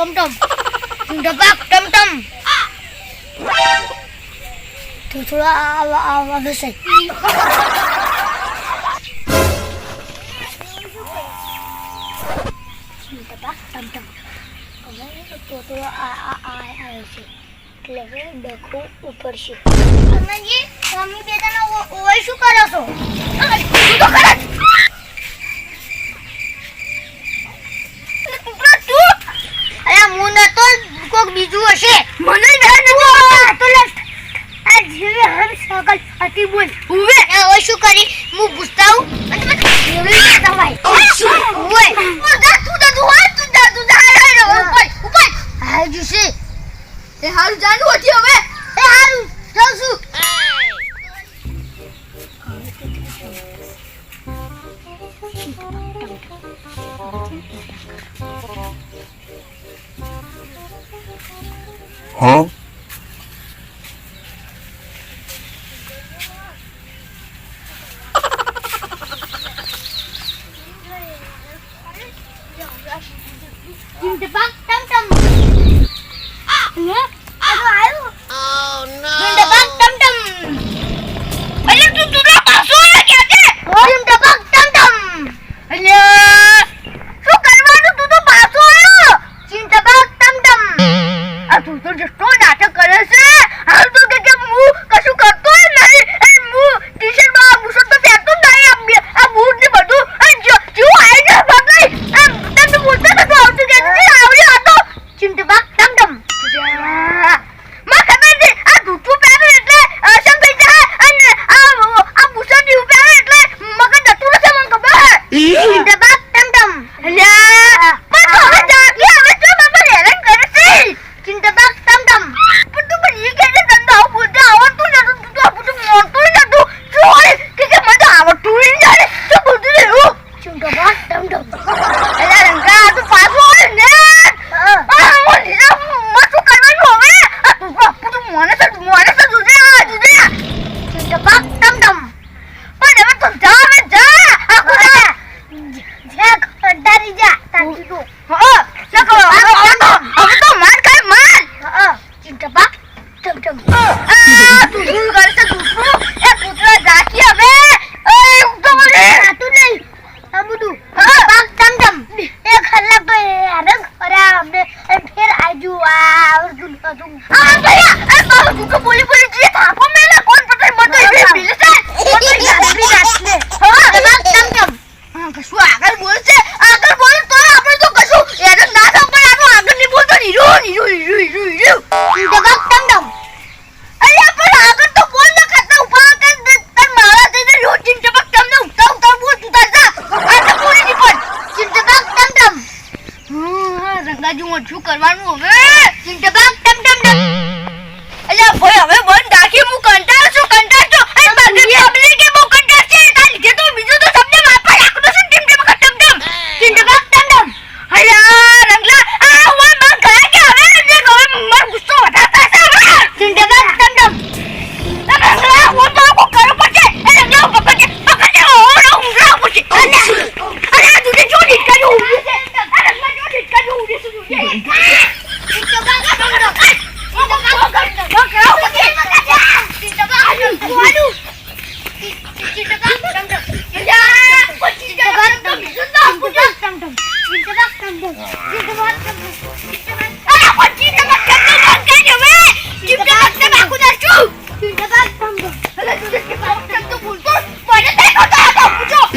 ટમટમ ડબાક ટમટમ તો થોડા આવે છે ડબાક ટમટમ તો તો આ આવ્યો છે એટલે હવે ડખો ઉપર છે તમે મમ્મી બેટાના ઓય શું કરો છો તો ખરા મને ડર નથી તો હમ સગલ હતી બોલ. ઉવે હવે શું કરી? હું પૂછતા હું. અને એ હાલ જાનું હતી હવે. એ હાલ જાઉં Thank you. Huh?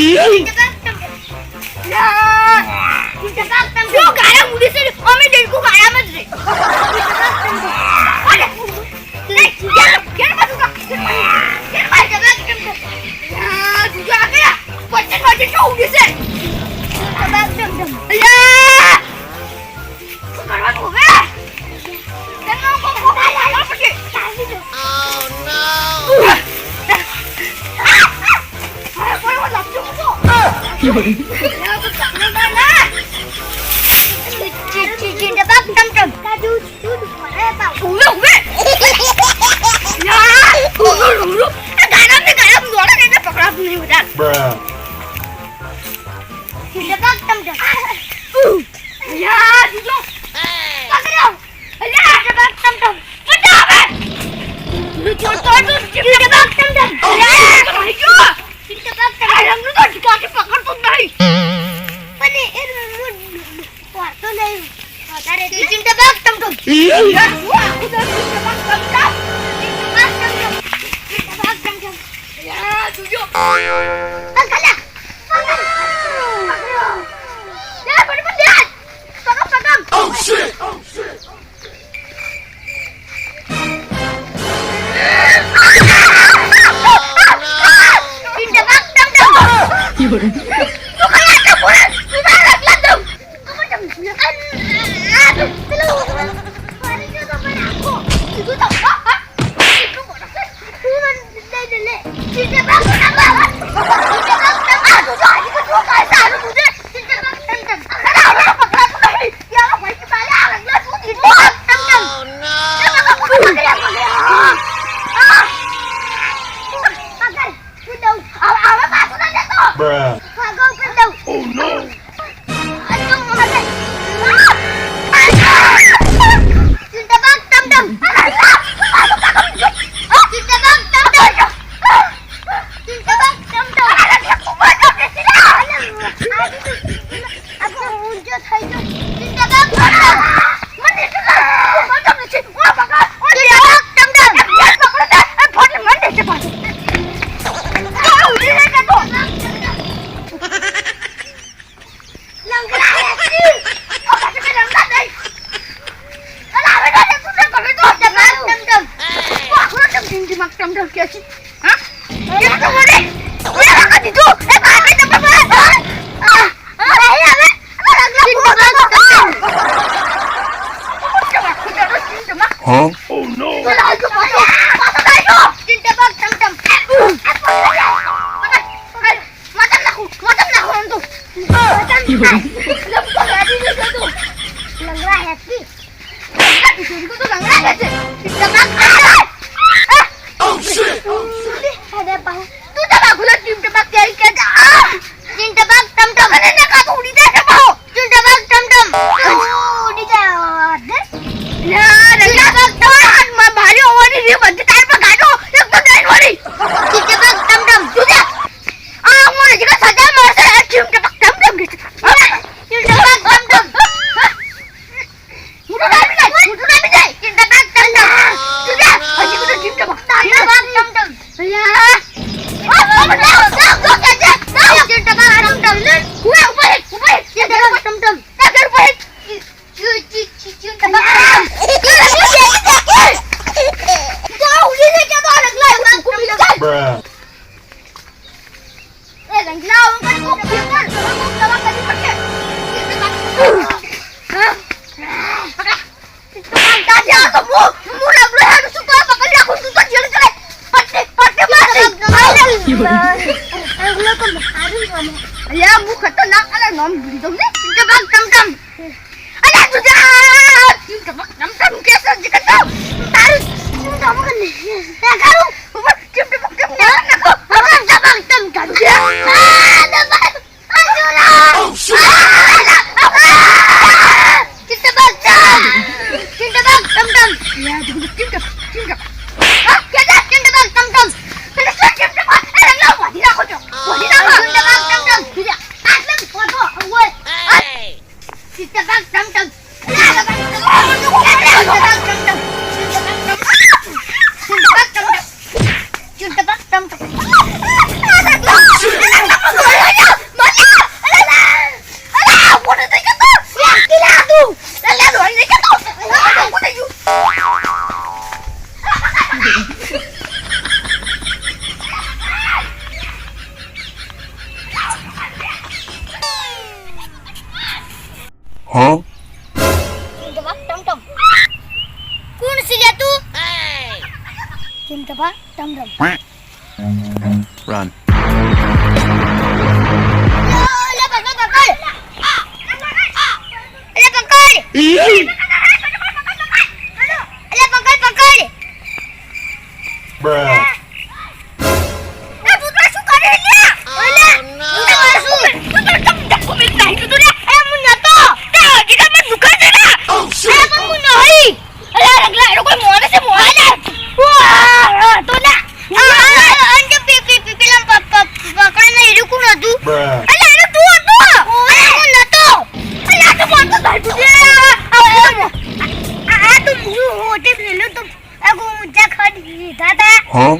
Ih! Ya! Kita kan શું કાળા મૂડી છે અમે જઈકુ કાળામાં જ રહે કરીશ પણ એ હું વાતો નહીં. વધારે ચિંતા બાગ તમ તો. ચિંતા બાગ તમ તો? 気をつけた અલ્યા હું ખતરનાક અલે નામ ભૂલી દઉં ને ટબક ટમટમ અલે તુજા ટબક ટમટમ કેસો જીકતો તારું શું કામ કરે હા? કોણ સી લે તું ચિંતભા ટમટમ રન Bruh. હતું અલે અરે તું હતો અરે હું નતો અલે આ તો કોણ તો ભાઈ છે આ તો હું હોટે પેલો તો આ ગો ઊંચા ખડી લીધા હતા હા